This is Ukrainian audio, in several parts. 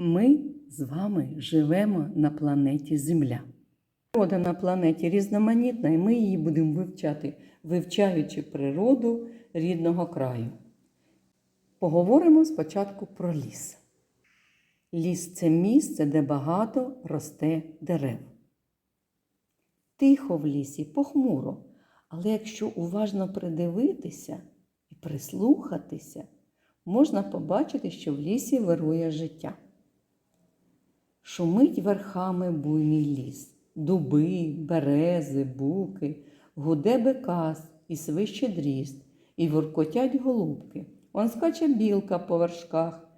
Ми з вами живемо на планеті Земля. Природа на планеті різноманітна, і ми її будемо вивчати, вивчаючи природу рідного краю. Поговоримо спочатку про ліс. Ліс це місце, де багато росте дерев. Тихо в лісі, похмуро, але якщо уважно придивитися і прислухатися, можна побачити, що в лісі вирує життя. Шумить верхами буйний ліс, дуби, берези, буки, гуде бекас і свище дріст, і воркотять голубки. Он скаче білка по вершках,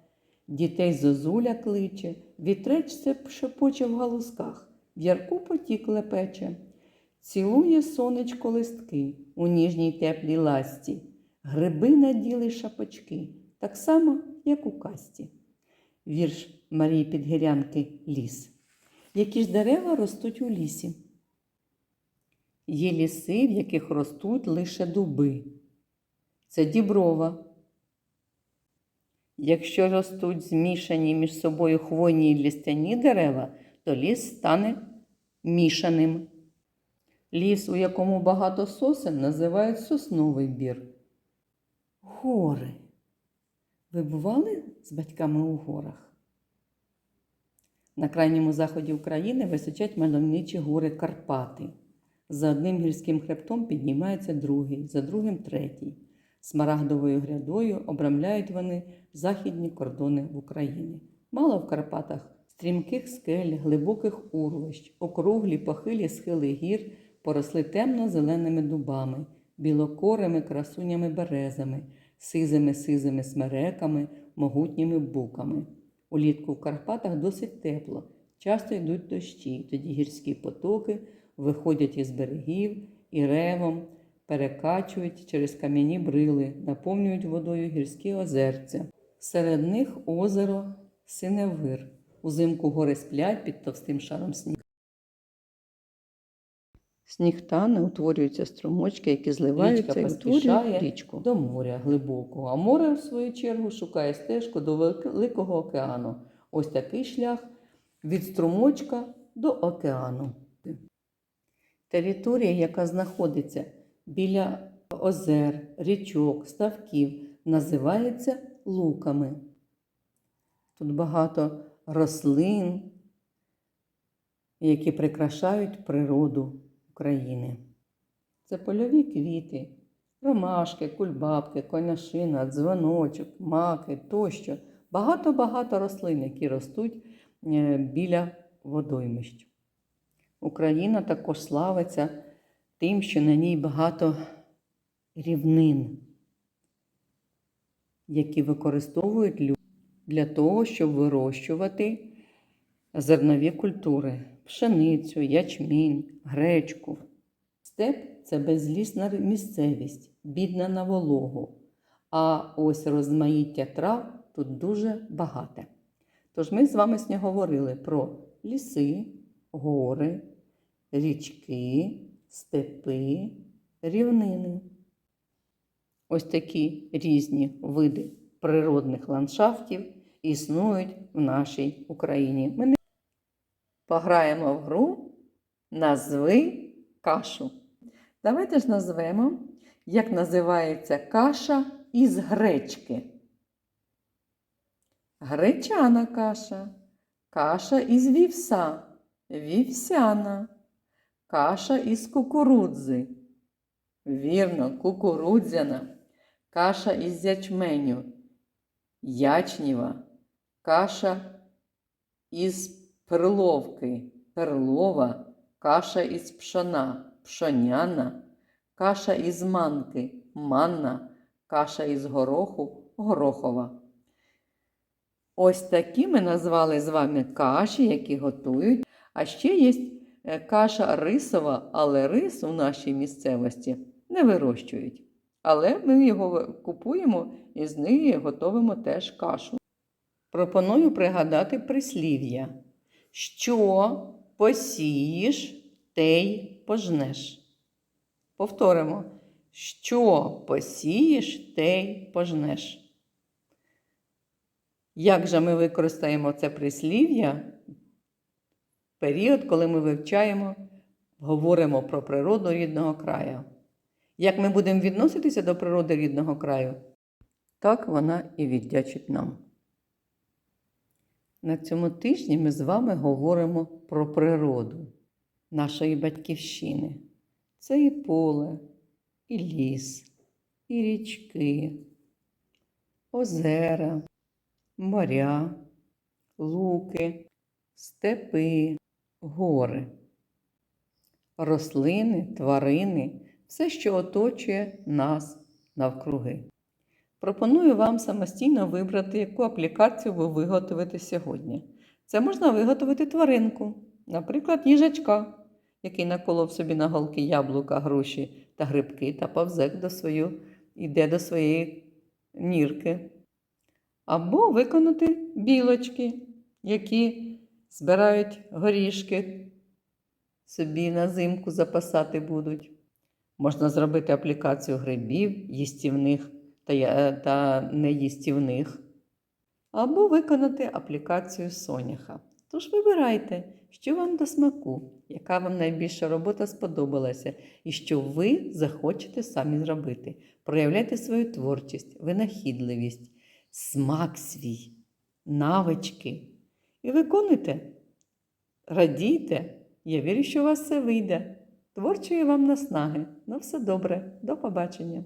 дітей зозуля кличе, вітрець шепоче в галузках, в ярку потік лепече. Цілує сонечко листки у ніжній теплій ласті, гриби наділи шапочки, так само, як у касті. Вірш Марії Підгірянки Ліс. Які ж дерева ростуть у лісі? Є ліси, в яких ростуть лише дуби. Це діброва. Якщо ростуть змішані між собою хвойні і лістяні дерева, то ліс стане мішаним. Ліс, у якому багато сосен, називають сосновий бір. Гори. Ви бували з батьками у горах? На крайньому заході України височать мальовничі гори Карпати. За одним гірським хребтом піднімається другий, за другим третій. Смарагдовою грядою обрамляють вони західні кордони в Україні. Мало в Карпатах стрімких скель, глибоких урвищ, округлі похилі схили гір поросли темно-зеленими дубами, білокорими красунями березами, сизими сизими смереками, могутніми буками. Улітку в Карпатах досить тепло, часто йдуть дощі, тоді гірські потоки виходять із берегів і ревом перекачують через кам'яні брили, наповнюють водою гірські озерця. Серед них озеро Синевир. Узимку гори сплять під товстим шаром снігу. Сніг тане, утворюються струмочки, які зливаються і утворюють річку до моря глибокого. А море, в свою чергу, шукає стежку до Великого океану. Ось такий шлях від струмочка до океану. Територія, яка знаходиться біля озер, річок, ставків, називається луками. Тут багато рослин, які прикрашають природу України. Це польові квіти, ромашки, кульбабки, коняшина, дзвоночок, маки тощо. Багато-багато рослин, які ростуть е, біля водоймищ. Україна також славиться тим, що на ній багато рівнин, які використовують люди для того, щоб вирощувати зернові культури, пшеницю, ячмінь, гречку. Степ це безлісна місцевість, бідна на вологу. А ось розмаїття трав тут дуже багате. Тож ми з вами сьогодні говорили про ліси, гори, річки, степи, рівнини. Ось такі різні види природних ландшафтів існують в нашій Україні. Пограємо в гру. Назви кашу. Давайте ж назвемо, як називається каша із гречки. Гречана каша, каша із вівса, вівсяна, каша із кукурудзи. Вірно, кукурудзяна, каша із ячменю, ячніва, каша із перловки, перлова, каша із пшона, пшоняна, каша із манки, манна, каша із гороху, горохова. Ось такі ми назвали з вами каші, які готують. А ще є е, каша рисова, але рис у нашій місцевості не вирощують. Але ми його купуємо і з неї готуємо теж кашу. Пропоную пригадати прислів'я. Що посієш, те й пожнеш. Повторимо, що посієш, те й пожнеш. Як же ми використаємо це прислів'я період, коли ми вивчаємо, говоримо про природу рідного краю? Як ми будемо відноситися до природи рідного краю, так вона і віддячить нам. На цьому тижні ми з вами говоримо про природу нашої батьківщини. Це і поле, і ліс, і річки, озера, моря, луки, степи, гори, рослини, тварини, все, що оточує нас навкруги. Пропоную вам самостійно вибрати, яку аплікацію ви виготовите сьогодні. Це можна виготовити тваринку, наприклад, їжачка, який наколов собі на голки яблука, груші та грибки та повзек до свою, іде до своєї нірки. Або виконати білочки, які збирають горішки, собі на зимку запасати будуть. Можна зробити аплікацію грибів, їстівних та неїстівних. Або виконати аплікацію соняха. Тож вибирайте, що вам до смаку, яка вам найбільша робота сподобалася, і що ви захочете самі зробити. Проявляйте свою творчість, винахідливість, смак свій, навички. І виконуйте, радійте. Я вірю, що у вас все вийде. Творчої вам наснаги. На все добре. До побачення.